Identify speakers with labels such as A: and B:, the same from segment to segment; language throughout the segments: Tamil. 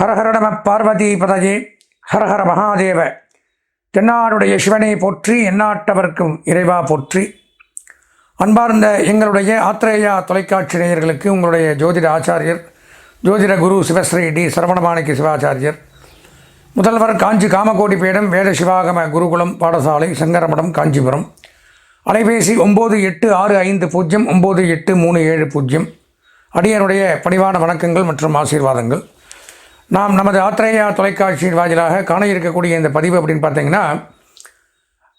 A: ஹரஹர நம பார்வதி பதஜே. ஹரஹர மகாதேவ. தென்னாடுடைய சிவனை போற்றி எந்நாட்டவர்க்கும் இறைவா போற்றி. அன்பார்ந்த எங்களுடைய ஆத்ரேயா தொலைக்காட்சி நேயர்களுக்கு உங்களுடைய ஜோதிட ஆச்சாரியர் ஜோதிட குரு சிவஸ்ரீ டி சரவணமாணிக்க சிவாச்சாரியர் முதல்வர் காஞ்சி காமகோடி பீடம் வேத சிவாகம குருகுலம் பாடசாலை சங்கரமடம் காஞ்சிபுரம். அலைபேசி ஒம்பது எட்டு ஆறு ஐந்து பூஜ்ஜியம் ஒம்பது எட்டு மூணு ஏழு பூஜ்ஜியம். அடியனுடைய பணிவான வணக்கங்கள் மற்றும் ஆசீர்வாதங்கள். நாம் நமது ஆத்திரேயா தொலைக்காட்சியின் வாயிலாக காண இருக்கக்கூடிய இந்த பதிவு அப்படின்னு பார்த்தீங்கன்னா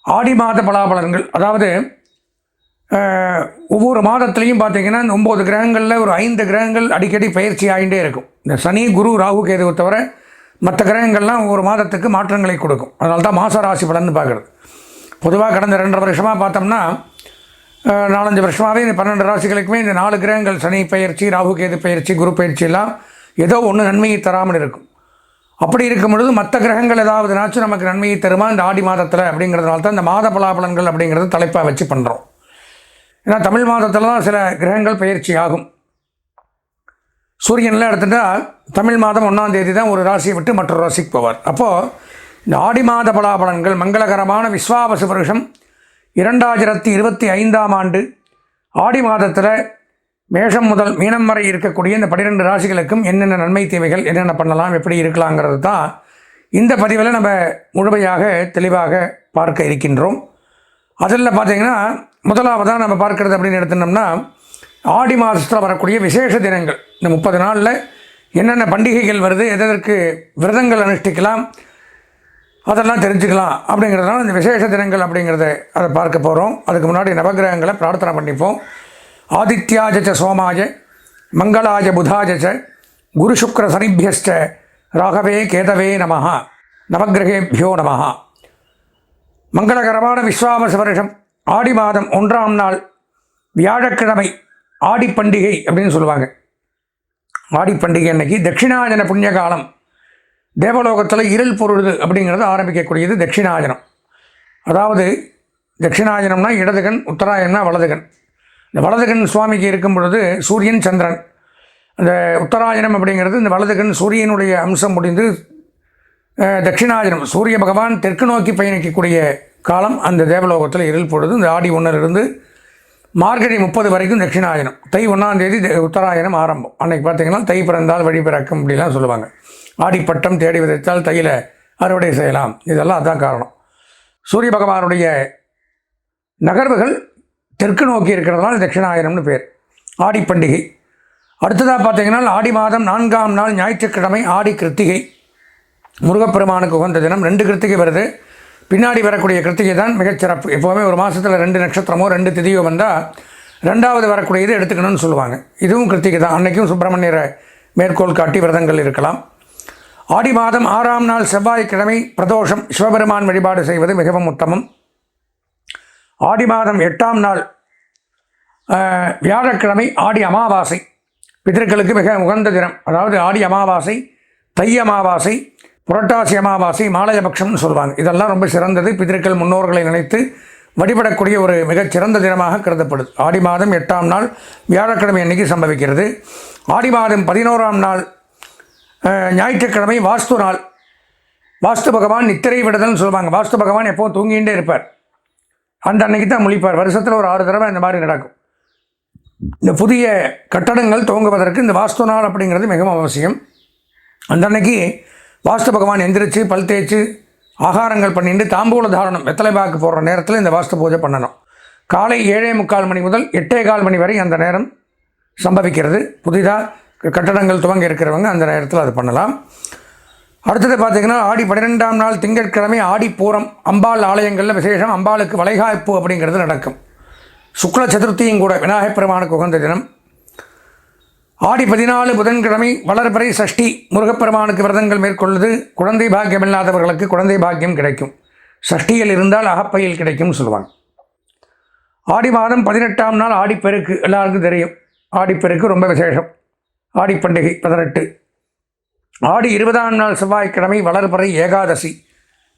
A: ஆடி மாத பலாபலன்கள் அதாவது ஒவ்வொரு மாதத்துலேயும் பார்த்தீங்கன்னா ஒம்பது கிரகங்களில் ஒரு ஐந்து கிரகங்கள் அடிக்கடி பயிற்சி ஆகிட்டே இருக்கும். இந்த சனி குரு ராகு கேதுவை தவிர மற்ற கிரகங்கள்லாம் ஒவ்வொரு மாதத்துக்கு மாற்றங்களை கொடுக்கும். அதனால தான் மாச ராசி பலன்னு பார்க்குறது. பொதுவாக கடந்த ரெண்டரை வருஷமாக பார்த்தோம்னா நாலஞ்சு வருஷமாகவே இந்த பன்னெண்டு ராசிகளுக்குமே இந்த நாலு கிரகங்கள் சனி பயிற்சி ராகு கேது பயிற்சி குரு பயிற்சி எல்லாம் ஏதோ ஒன்று நன்மையை தராமல் இருக்கும். அப்படி இருக்கும் பொழுது மற்ற கிரகங்கள் ஏதாவதுனாச்சும் நமக்கு நன்மையை தருமா? இந்த ஆடி மாதத்தில் அப்படிங்கிறதுனால தான் இந்த மாத பலாபலன்கள் அப்படிங்கிறது தலைப்பாக வச்சு பண்ணுறோம் ஏன்னா தமிழ் மாதத்தில் தான் சில கிரகங்கள் பயிற்சி ஆகும். சூரியன்லாம் எடுத்துகிட்டா தமிழ் மாதம் ஒன்றாம் தேதி தான் ஒரு ராசியை விட்டு மற்றொரு ராசிக்கு போவார். அப்போது இந்த ஆடி மாத பலாபலன்கள் மங்களகரமான விஸ்வாபசு வருஷம் இரண்டாயிரத்தி இருபத்தி ஐந்தாம் ஆண்டு ஆடி மாதத்தில் மேஷம் முதல் மீனம் வரை இருக்கக்கூடிய இந்த பன்னிரெண்டு ராசிகளுக்கும் என்னென்ன நன்மை தேவைகள் என்னென்ன பண்ணலாம் எப்படி இருக்கலாங்கிறது தான் இந்த பதிவில் நம்ம முழுமையாக தெளிவாக பார்க்க இருக்கின்றோம். அதில் பார்த்தீங்கன்னா முதலாவதாக நம்ம பார்க்குறது அப்படின்னு எடுத்துனோம்னா ஆடி மாதத்தில் வரக்கூடிய விசேஷ தினங்கள். இந்த முப்பது நாளில் என்னென்ன பண்டிகைகள் வருது எதற்கு விரதங்கள் அனுஷ்டிக்கலாம் அதெல்லாம் தெரிஞ்சுக்கலாம் அப்படிங்கிறதுனால இந்த விசேஷ தினங்கள் அப்படிங்கிறத அதை பார்க்க போகிறோம் அதுக்கு முன்னாடி நவகிரகங்களை பிரார்த்தனை பண்ணிப்போம். ஆதித்யாஜ ச சோமாய மங்களாய புதாஜ ச குரு சுக்ர சனிபியஸ்ட ராகவே கேதவே நம நவகிரகேபியோ நம மங்களகரமான விஸ்வாமச வருஷம் ஆடி மாதம் ஒன்றாம் நாள் வியாழக்கிழமை ஆடி பண்டிகை அப்படின்னு சொல்லுவாங்க. ஆடி பண்டிகை அன்னைக்கு தட்சிணாயன புண்ணிய காலம் தேவலோகத்தில் இருள் பொருள் அப்படிங்கிறது ஆரம்பிக்கக்கூடியது தட்சிணாயனம். அதாவது தட்சிணாயனம்னா இடதுகன் உத்தராயணம்னா வலதுகன் இந்த வலதுகண் சுவாமிக்கு இருக்கும் பொழுது சூரியன் சந்திரன். அந்த உத்தராயணம் அப்படிங்கிறது இந்த வலதுகண் சூரியனுடைய அம்சம் முடிந்து தட்சிணாயனம் சூரிய பகவான் தெற்கு நோக்கி பயணிக்கக்கூடிய காலம் அந்த தேவலோகத்தில் இருள் பொழுது இந்த ஆடி ஒன்றிலிருந்து மார்கழி முப்பது வரைக்கும் தட்சிணாயனம் தை ஒன்றாந்தேதி உத்தராயணம் ஆரம்பம். அன்னைக்கு பார்த்தீங்கன்னா தை பிறந்தால் வழி பிறக்கும் அப்படிலாம் சொல்லுவாங்க. ஆடிப்பட்டம் தேடி விதைத்தால் தையில் அறுவடை செய்யலாம். இதெல்லாம் அதான் காரணம். சூரிய பகவானுடைய நகர்வுகள் தெற்கு நோக்கி இருக்கிறதுனால தட்சிணாயனம்னு பேர். ஆடி பண்டிகை. அடுத்ததாக பார்த்தீங்கன்னா ஆடி மாதம் நான்காம் நாள் ஞாயிற்றுக்கிழமை ஆடி கிருத்திகை. முருகப்பெருமானுக்கு உகந்த தினம். ரெண்டு கிருத்திகை வருது. பின்னாடி வரக்கூடிய கிருத்திகை தான் மிகச்சிறப்பு. எப்போவுமே ஒரு மாதத்தில் ரெண்டு நட்சத்திரமோ ரெண்டு திதியோ வந்தால் ரெண்டாவது வரக்கூடியது எடுத்துக்கணும்னு சொல்லுவாங்க. இதுவும் கிருத்திகை தான். அன்றைக்கும் சுப்பிரமணியரை மேற்கோள் காட்டி விரதங்கள் இருக்கலாம். ஆடி மாதம் ஆறாம் நாள் செவ்வாய்க்கிழமை பிரதோஷம் சிவபெருமான் வழிபாடு செய்வது மிகவும் உத்தமம். ஆடி மாதம் எட்டாம் நாள் வியாழக்கிழமை ஆடி அமாவாசை. பிதர்களுக்கு மிக உகந்த தினம். அதாவது ஆடி அமாவாசை தை அமாவாசை புரட்டாசி அமாவாசை மாலயபக்ஷம்னு சொல்லுவாங்க இதெல்லாம் ரொம்ப சிறந்தது. பிதர்கள் முன்னோர்களை நினைத்து வழிபடக்கூடிய ஒரு மிகச் சிறந்த தினமாக கருதப்படுது. ஆடி மாதம் எட்டாம் நாள் வியாழக்கிழமை அன்னைக்கு சம்பவிக்கிறது. ஆடி மாதம் பதினோராம் நாள் ஞாயிற்றுக்கிழமை வாஸ்து நாள். வாஸ்து பகவான் நித்திரை விடுதல்னு சொல்லுவாங்க வாஸ்து பகவான் எப்போவும் தூங்கிகிட்டே இருப்பார். அந்த அன்னைக்கு தான் முழிப்பார். வருஷத்தில் ஒரு ஆறு தடவை இந்த மாதிரி நடக்கும். இந்த புதிய கட்டடங்கள் துவங்குவதற்கு இந்த வாஸ்து நாள் அப்படிங்கிறது மிகவும் அவசியம். அந்த அன்னைக்கு வாஸ்து பகவான் எந்திரிச்சு பல் தேய்ச்சி ஆகாரங்கள் பண்ணிட்டு தாம்பூல தாரணம் வெத்தலை பாக்கு போடுற நேரத்தில் இந்த வாஸ்து பூஜை பண்ணணும். காலை ஏழே முக்கால் மணி முதல் எட்டே கால் மணி வரை அந்த நேரம் சம்பவிக்கிறது. புதிதாக கட்டடங்கள் துவங்க இருக்கிறவங்க அந்த நேரத்தில் அது பண்ணலாம். அடுத்தது பார்த்தீங்கன்னா ஆடி பன்னிரெண்டாம் நாள் திங்கட்கிழமை ஆடி பூரம் அம்பாள் ஆலயங்களில் விசேஷம் அம்பாளுக்கு வளைகாய்ப்பு அப்படிங்கிறது நடக்கும். சுக்ல சதுர்த்தியும் கூட விநாயகப் பெருமானுக்கு உகந்த தினம். ஆடி பதினாலு புதன்கிழமை வளர்பிறை சஷ்டி முருகப்பெருமானுக்கு விரதங்கள் மேற்கொள்வது குழந்தை பாக்கியம் இல்லாதவர்களுக்கு குழந்தை பாக்கியம் கிடைக்கும். சஷ்டியில் இருந்தால் அகப்பையில் கிடைக்கும்னு சொல்லுவாங்க. ஆடி மாதம் பதினெட்டாம் நாள் ஆடிப்பெருக்கு எல்லாருக்கும் தெரியும். ஆடிப்பெருக்கு ரொம்ப விசேஷம். ஆடி பண்டிகை பதினெட்டு. ஆடி இருபதாம் நாள் செவ்வாய்க்கிழமை வளர்பிறை ஏகாதசி.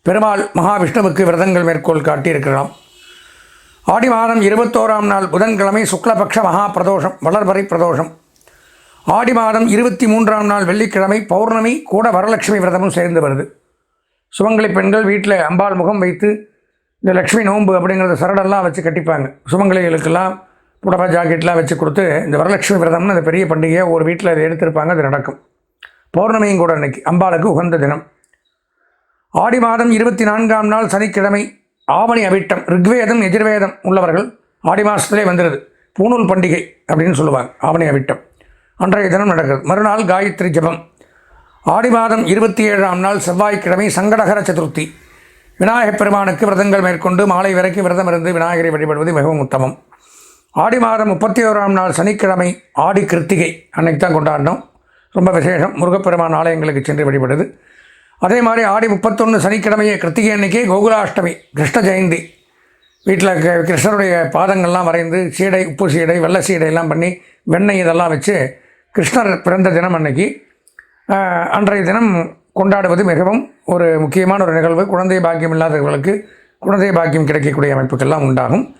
A: பெருமாள் மகாவிஷ்ணுவுக்கு விரதங்கள் மேற்கோள் காட்டியிருக்கலாம் ஆடி மாதம் இருபத்தோராம் நாள் புதன்கிழமை சுக்லபக்ஷ மகா பிரதோஷம் வளர்பறை பிரதோஷம். ஆடி மாதம் இருபத்தி மூன்றாம் நாள் வெள்ளிக்கிழமை பௌர்ணமி கூட வரலட்சுமி விரதமும் சேர்ந்து வருது. சுமங்கலி பெண்கள் வீட்டில் அம்பாள் முகம் வைத்து இந்த லக்ஷ்மி நோன்பு அப்படிங்கிறத சரடெல்லாம் வச்சு கட்டிப்பாங்க. சுமங்கலிகளுக்கெல்லாம் புடவை ஜாக்கெட்லாம் வச்சு கொடுத்து இந்த வரலட்சுமி விரதம்னு அந்த பெரிய பண்டிகையை ஒரு வீட்டில் அதை எடுத்திருப்பாங்க அது நடக்கும். பௌர்ணமியும் கூட அன்னைக்கு அம்பாளுக்கு உகந்த தினம். ஆடி மாதம் இருபத்தி நான்காம் நாள் சனிக்கிழமை ஆவணி அவிட்டம் ரிக்வேதம் எதிர்வேதம் உள்ளவர்கள் ஆடி மாதத்திலே வந்துடுது பூணூல் பண்டிகை அப்படின்னு சொல்லுவாங்க ஆவணி அவிட்டம். அன்றைய தினம் நடக்கிறது. மறுநாள் காயத்ரி ஜெபம். ஆடி மாதம் இருபத்தி ஏழாம் நாள் செவ்வாய்க்கிழமை சங்கடகர சதுர்த்தி. விநாயகப் பெருமானுக்கு விரதங்கள் மேற்கொண்டு மாலை வரைக்கும் விரதம் இருந்து விநாயகரை வழிபடுவது மிகவும் உத்தமம். ஆடி மாதம் முப்பத்தி ஓராம் நாள் சனிக்கிழமை ஆடி கிருத்திகை அன்னைக்கு தான் கொண்டாடினோம் ரொம்ப விசேஷம். முருகப்பெருமான் ஆலயங்களுக்கு சென்று வழிபடுது. அதே மாதிரி ஆடி முப்பத்தொன்று சனிக்கிழமையே கிருத்திகை அன்னைக்கே கோகுலாஷ்டமி கிருஷ்ண ஜெயந்தி. வீட்டில் க- கிருஷ்ணருடைய பாதங்கள்லாம் வரைந்து சீடை உப்பு சீடை வெள்ளை சீடை எல்லாம் பண்ணி வெண்ணெய் இதெல்லாம் வச்சு கிருஷ்ணர் பிறந்த தினம் அன்னைக்கு அன்றைய தினம் கொண்டாடுவது மிகவும் ஒரு முக்கியமான ஒரு நிகழ்வு. குழந்தை பாக்கியம் இல்லாதவர்களுக்கு குழந்தை பாக்கியம் கிடைக்கக்கூடிய அமைப்புகள்லாம் உண்டாகும்.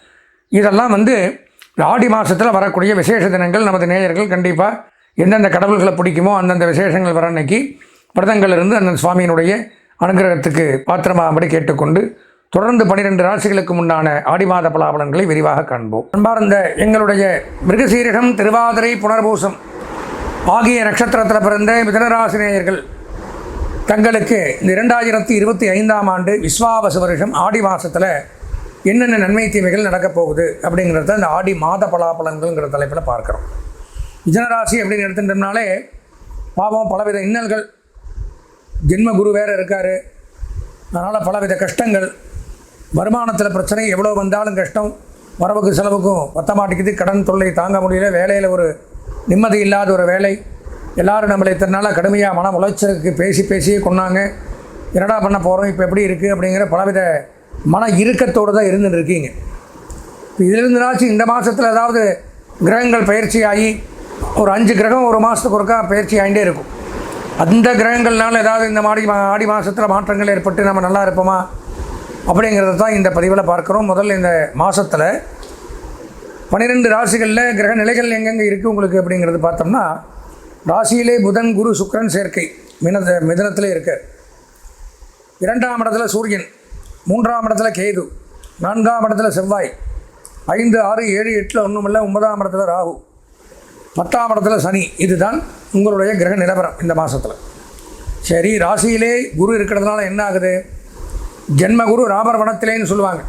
A: இதெல்லாம் வந்து ஆடி மாதத்தில் வரக்கூடிய விசேஷ தினங்கள். நமது நேயர்கள் கண்டிப்பாக எந்தெந்த கடவுள்களை பிடிக்குமோ அந்தந்த விசேஷங்கள் வர அன்னைக்கு விரதங்கள் இருந்து அந்தந்த சுவாமியினுடைய அனுகிரகத்துக்கு பாத்திரமாகும்படி கேட்டுக்கொண்டு தொடர்ந்து பனிரெண்டு ராசிகளுக்கு முன்னான ஆடி மாத பலாபலன்களை விரிவாக காண்போம். அன்பார்ந்த எங்களுடைய மிருகசீரிடம் திருவாதிரை புனர்பூசம் ஆகிய நட்சத்திரத்தில் பிறந்த மிதனராசினேயர்கள் தங்களுக்கு இந்த இரண்டாயிரத்தி இருபத்தி ஐந்தாம் ஆண்டு விஸ்வாவச வருஷம் ஆடி மாதத்தில் என்னென்ன நன்மை தீமைகள் நடக்கப் போகுது அப்படிங்கிறத இந்த ஆடி மாத பலாபலன்கள்ங்கிற தலைப்பில் பார்க்குறோம். மிதனராசி அப்படின்னு எடுத்துட்டோம்னாலே பாவம் பலவித இன்னல்கள். ஜென்ம குரு வேறு இருக்கார். அதனால் பலவித கஷ்டங்கள். வருமானத்தில் பிரச்சனை எவ்வளோ வந்தாலும் கஷ்டம். வரவுக்கு செலவுக்கும் பத்த மாட்டேங்குது கடன் தொல்லை தாங்க முடியல. வேலையில் ஒரு நிம்மதி இல்லாத ஒரு வேலை. எல்லோரும் நம்மளை இத்தனால கடுமையாக மன உளைச்சலுக்கு பேசி பேசியே கொண்டாங்க என்னடா பண்ண போகிறோம் இப்போ எப்படி இருக்குது அப்படிங்கிற பலவித மன இறுக்கத்தோடு தான் இருந்துட்டு இருக்கீங்க. இப்போ இதிலிருந்துனாச்சும் இந்த மாதத்தில் ஏதாவது கிரகங்கள் பயிற்சி ஆகி ஒரு அஞ்சு கிரகம் ஒரு மாதத்துக்கு ஒருக்கா பயிற்சி ஆகிட்டே இருக்கும். அந்த கிரகங்கள்னால ஏதாவது இந்த மாடி மா ஆடி மாதத்தில் மாற்றங்கள் ஏற்பட்டு நம்ம நல்லா இருப்போமா? அப்படிங்கிறத தான் இந்த பதிவில் பார்க்குறோம். முதல்ல இந்த மாதத்தில் பன்னிரெண்டு ராசிகளில் கிரக நிலைகள் எங்கெங்கே இருக்குது உங்களுக்கு அப்படிங்கிறது பார்த்தோம்னா ராசியிலே புதன் குரு சுக்கிரன் சேர்க்கை மினத மிதனத்தில் இருக்க இரண்டாம் இடத்துல சூரியன் மூன்றாம் இடத்துல கேது நான்காம் இடத்துல செவ்வாய் ஐந்து ஆறு ஏழு எட்டில் ஒன்றுமில்ல ஒன்பதாம் இடத்துல ராகு. பத்தாம் இடத்துல சனி இதுதான் உங்களுடைய கிரக நிலவரம் இந்த மாதத்தில் சரி ராசியிலே குரு இருக்கிறதுனால என்ன ஆகுது? ஜென்ம குரு ராமர் வனத்திலேன்னு சொல்லுவாங்க.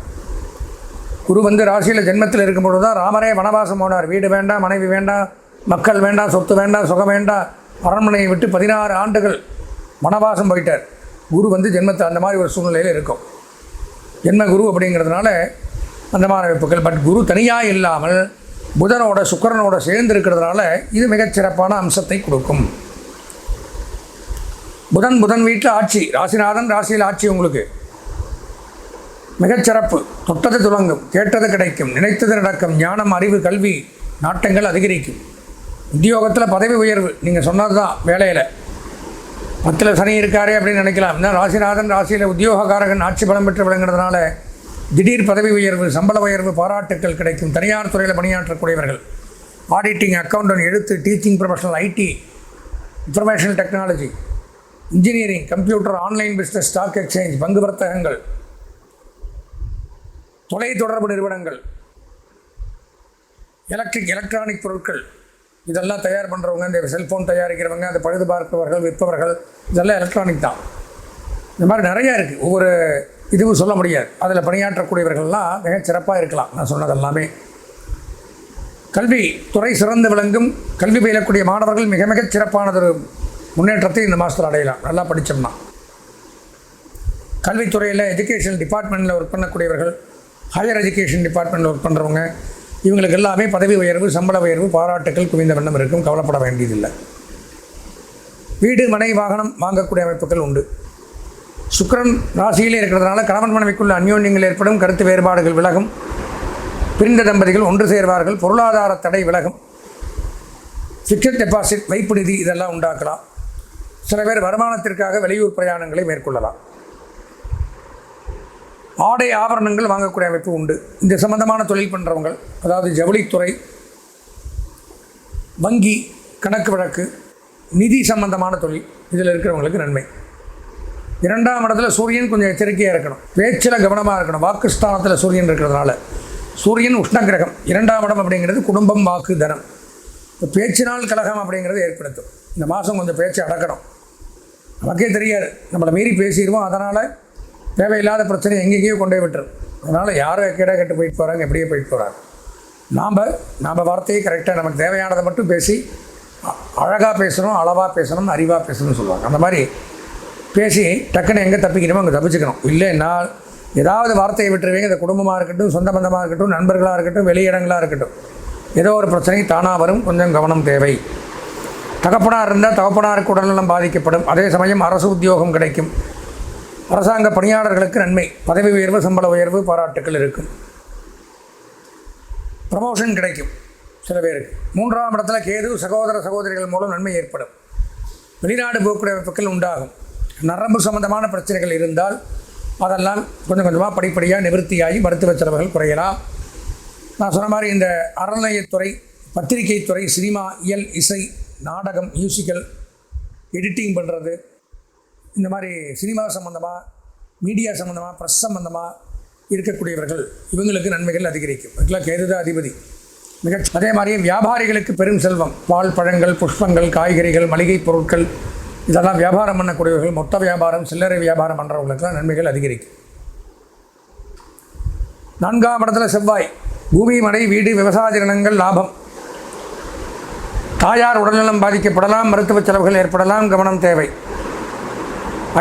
A: குரு வந்து ராசியில் ஜென்மத்தில் இருக்கும்பொழுது தான் ராமரே வனவாசம் போனார். வீடு வேண்டாம் மனைவி வேண்டாம் மக்கள் வேண்டாம் சொத்து வேண்டாம் சுகம் வேண்டாம். அரண்மனையை விட்டு பதினாறு ஆண்டுகள் வனவாசம் போயிட்டார். குரு வந்து ஜென்மத்தில் அந்த மாதிரி ஒரு சூழ்நிலையில் இருக்கும். ஜென்ம குரு அப்படிங்கிறதுனால அந்த மாதிரி அமைப்புகள் பட் குரு தனியாக இல்லாமல் புதனோட சுக்கரனோட சேர்ந்து இருக்கிறதுனால இது மிகச்சிறப்பான அம்சத்தை கொடுக்கும். புதன் புதன் வீட்டில் ஆட்சி ராசிநாதன் ராசியில் ஆட்சி உங்களுக்கு. மிகச்சிறப்பு தொட்டது துலங்கும் கேட்டது கிடைக்கும் நினைத்தது நடக்கும் ஞானம் அறிவு கல்வி நாட்டங்கள் அதிகரிக்கும். உத்தியோகத்தில் பதவி உயர்வு நீங்கள் சொன்னது தான் வேலையில். பத்தில் சனி இருக்காரே அப்படின்னு நினைக்கலாம். ராசிநாதன் ராசியில் உத்தியோகக்காரகன் ஆட்சி பலம் பெற்று விளங்குறதுனால திடீர் பதவி உயர்வு சம்பள உயர்வு பாராட்டுக்கள் கிடைக்கும். தனியார் துறையில் பணியாற்றக்கூடியவர்கள். ஆடிட்டிங் அக்கௌண்டன்ட் எழுத்து teaching professional IT informational technology engineering computer online business stock exchange பங்கு வர்த்தகங்கள் தொலைத்தொடர்பு நிறுவனங்கள் எலக்ட்ரிக் எலக்ட்ரானிக் பொருட்கள் இதெல்லாம் தயார் பண்ணுறவங்க இந்த செல்ஃபோன் தயாரிக்கிறவங்க அதை பழுது பார்ப்பவர்கள் விற்பவர்கள் இதெல்லாம் எலக்ட்ரானிக் தான். இந்த மாதிரி நிறையா இருக்குது ஒவ்வொரு இதுவும் சொல்ல முடியாது. அதில் பணியாற்றக்கூடியவர்கள்லாம் மிக சிறப்பாக இருக்கலாம். நான் சொன்னது எல்லாமே. கல்வி துறை சிறந்து விளங்கும் கல்வி பயிலக்கூடிய மாணவர்கள் மிக மிக சிறப்பானதொரு முன்னேற்றத்தை இந்த மாதத்தில் அடையலாம். நல்லா படித்தோம்னா கல்வித்துறையில் எஜுகேஷன் டிபார்ட்மெண்ட்டில் ஒர்க் பண்ணக்கூடியவர்கள் ஹையர் எஜுகேஷன் டிபார்ட்மெண்ட்டில் ஒர்க் பண்ணுறவங்க இவங்களுக்கு எல்லாமே பதவி உயர்வு சம்பள உயர்வு பாராட்டுக்கள் குவிந்த வண்ணம் இருக்கும். கவலைப்பட வேண்டியதில்லை. வீடு மனை வாகனம் வாங்கக்கூடிய அமைப்புகள் உண்டு. சுக்கிரன் ராசியில் இருக்கிறதுனால கணவன் மனைவிக்குள்ள அந்யோன்யங்கள் ஏற்படும் கருத்து வேறுபாடுகள் விலகும். பிரிந்த தம்பதிகள் ஒன்று சேர்வார்கள் பொருளாதார தடை விலகும். ஃபிக்ஸட் டெபாசிட் வைப்பு நிதி இதெல்லாம் உண்டாக்கலாம். சில பேர் வருமானத்திற்காக வெளியூர் பிரயாணங்களை மேற்கொள்ளலாம். ஆடை ஆபரணங்கள் வாங்கக்கூடிய அமைப்பு உண்டு. இந்த சம்பந்தமான தொழில் பண்ணுறவங்க அதாவது ஜவுளித்துறை வங்கி கணக்கு வழக்கு நிதி சம்பந்தமான தொழில் இதில் இருக்கிறவங்களுக்கு நன்மை. இரண்டாம் இடத்துல சூரியன் கொஞ்சம் எச்சரிக்கையாக இருக்கணும். பேச்சில் கவனமாக இருக்கணும். வாக்குஸ்தானத்தில் சூரியன் இருக்கிறதுனால. சூரியன் உஷ்ண கிரகம் இரண்டாம் இடம் அப்படிங்கிறது குடும்பம் வாக்கு தனம். இப்போ பேச்சினால் கழகம் அப்படிங்கிறது ஏற்படுத்தும். இந்த மாதம் கொஞ்சம் பேச்சு அடக்கணும். நமக்கே தெரியாது. நம்மளை மீறி பேசிடுவோம். அதனால் தேவையில்லாத பிரச்சனை எங்கெங்கேயோ கொண்டு போய் விட்டுரும். அதனால் யாரோ எக்கேடா கெட்டு போயிட்டு போகிறாங்க எப்படியே போயிட்டு போகிறாங்க நாம் நாம் வார்த்தையை கரெக்டாக நமக்கு தேவையானதை மட்டும் பேசி அழகாக பேசணும் அளவாக பேசணும் அறிவாக பேசணும்னு சொல்லுவாங்க. அந்த மாதிரி பேசி டக்குன்னு எங்கே தப்பிக்கணுமோ அங்கே தப்பிச்சுக்கணும். இல்லைன்னா ஏதாவது வார்த்தையை விட்டுருவீங்க. இந்த குடும்பமாக இருக்கட்டும் சொந்த பந்தமாக இருக்கட்டும் நண்பர்களாக இருக்கட்டும் வெளியிடங்களாக இருக்கட்டும். ஏதோ ஒரு பிரச்சனை தானாக வரும். கொஞ்சம் கவனம் தேவை. தகப்பனார் இருந்தால் தகப்பனாருக்கு உடல்நலம் பாதிக்கப்படும். அதே சமயம் அரசு உத்தியோகம் கிடைக்கும். அரசாங்க பணியாளர்களுக்கு நன்மை. பதவி உயர்வு சம்பள உயர்வு பாராட்டுக்கள் இருக்கும். ப்ரமோஷன் கிடைக்கும் சில பேருக்கு. மூன்றாம் இடத்துல கேது சகோதர சகோதரிகள் மூலம் நன்மை ஏற்படும். வெளிநாடு போக்குவரத்து உண்டாகும். நரம்பு சம்பந்தமான பிரச்சனைகள் இருந்தால் அதெல்லாம் கொஞ்சம் கொஞ்சமாக படிப்படியாக நிவர்த்தியாகி மருத்துவ செலவுகள் குறையலாம். நான் சொன்ன மாதிரி இந்த அறநிலையத்துறை பத்திரிகைத்துறை சினிமா இயல் இசை நாடகம் மியூசிக்கல் எடிட்டிங் பண்ணுறது இந்த மாதிரி சினிமா சம்மந்தமாக மீடியா சம்மந்தமாக ப்ரெஸ் சம்மந்தமாக இருக்கக்கூடியவர்கள் இவங்களுக்கு நன்மைகள் அதிகரிக்கும். இதெல்லாம் கேதுத அதிபதி. மிக அதே மாதிரி வியாபாரிகளுக்கு பெரும் செல்வம். பால் பழங்கள் புஷ்பங்கள் காய்கறிகள் மளிகை பொருட்கள் இதெல்லாம் வியாபாரம் பண்ணக்கூடியவர்கள் மொத்த வியாபாரம் சில்லறை வியாபாரம் பண்ணுறவங்களுக்குலாம் நன்மைகள் அதிகரிக்கும் நான்காம் இடத்துல செவ்வாய். பூமி மனை வீடு விவசாய நிலங்கள் லாபம். தாயார் உடல்நலம் பாதிக்கப்படலாம் மருத்துவ செலவுகள் ஏற்படலாம் கவனம் தேவை.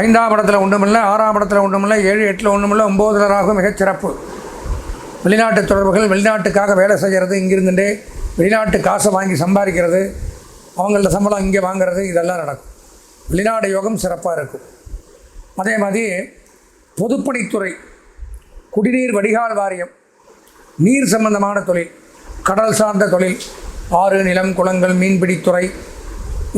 A: ஐந்தாம் இடத்துல ஒன்றுமில்லை ஆறாம் இடத்துல ஒன்றுமில்லை ஏழு எட்டில் ஒன்றுமில்லை ஒம்போதுல ராகும் மிகச் சிறப்பு. வெளிநாட்டு தொடர்புகள் வெளிநாட்டுக்காக வேலை செய்கிறது இங்கிருந்துட்டே வெளிநாட்டு காசை வாங்கி சம்பாதிக்கிறது அவங்கள்ட்ட சம்பளம் இங்கே வாங்குறது இதெல்லாம் நடக்கும். வெளிநாடு யோகம் சிறப்பாக இருக்கும். அதே மாதிரி பொதுப்பணித்துறை குடிநீர் வடிகால் வாரியம் நீர் சம்பந்தமான தொழில் கடல் சார்ந்த தொழில் ஆறு நிலம் குளங்கள் மீன்பிடித்துறை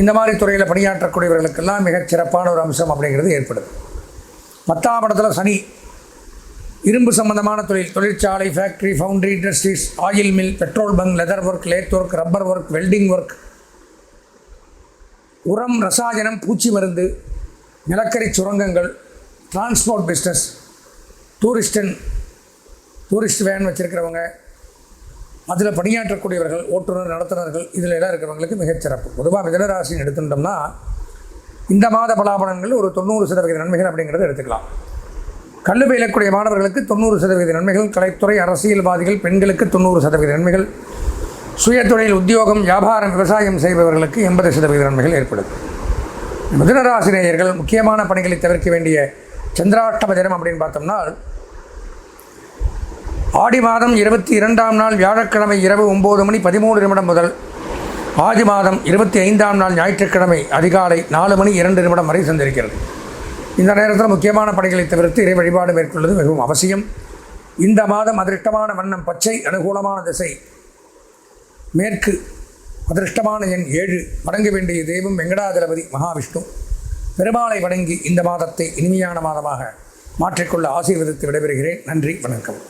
A: இந்த மாதிரி துறையில் பணியாற்றக்கூடியவர்களுக்கெல்லாம் மிகச் சிறப்பான ஒரு அம்சம் அப்படிங்கிறது ஏற்படுது. பத்தாம் இடத்துல சனி இரும்பு சம்பந்தமான தொழில் தொழிற்சாலை factory foundry industries oil mill petrol bunk leather work lathe work rubber work welding work உரம் ரசாயனம் பூச்சி மருந்து நிலக்கரி சுரங்கங்கள் டிரான்ஸ்போர்ட் பிஸ்னஸ் டூரிஸ்டன் டூரிஸ்ட் வேன் வச்சுருக்கிறவங்க அதில் பணியாற்றக்கூடியவர்கள் ஓட்டுநர் நடத்துனர்கள் இதில் எல்லாம் இருக்கிறவங்களுக்கு மிகச்சிறப்பு பொதுவாக மிதனராசின்னு எடுத்துட்டோம்னா இந்த மாத பலாபலன்கள் ஒரு தொண்ணூறு சதவீத நன்மைகள் அப்படிங்கிறத எடுத்துக்கலாம். கல்வி பயிலக்கூடிய மாணவர்களுக்கு தொண்ணூறு சதவீத நன்மைகள் கலைத்துறை அரசியல்வாதிகள் பெண்களுக்கு தொண்ணூறு சதவீத நன்மைகள் சுயதொழில் உத்தியோகம் வியாபாரம் விவசாயம் செய்பவர்களுக்கு எண்பது சதவீத நன்மைகள் ஏற்படும். மிதுனராசினேயர்கள் முக்கியமான பணிகளை தவிர்க்க வேண்டிய சந்திராஷ்டம தினம் அப்படின்னு பார்த்தோம்னா ஆடி மாதம் இருபத்தி இரண்டாம் நாள் வியாழக்கிழமை இரவு ஒம்பது மணி பதிமூணு நிமிடம் முதல் ஆதி மாதம் இருபத்தி ஐந்தாம் நாள் ஞாயிற்றுக்கிழமை அதிகாலை நாலு மணி இரண்டு நிமிடம் வரை சந்திருக்கிறது. இந்த நேரத்தில் முக்கியமான பணிகளை தவிர்த்து இறை வழிபாடு மேற்கொள்வது மிகவும் அவசியம். இந்த மாதம் அதிருஷ்டமான வண்ணம் பச்சை அனுகூலமான திசை மேற்கு அதிருஷ்டமான எண் ஏழு. வணங்க வேண்டிய தெய்வம் வெங்கடாதளபதி மகாவிஷ்ணு. பெருமாளை வணங்கி இந்த மாதத்தை இனிமையான மாதமாக மாற்றிக்கொள்ள ஆசீர்வதித்து விடைபெறுகிறேன். நன்றி வணக்கம்.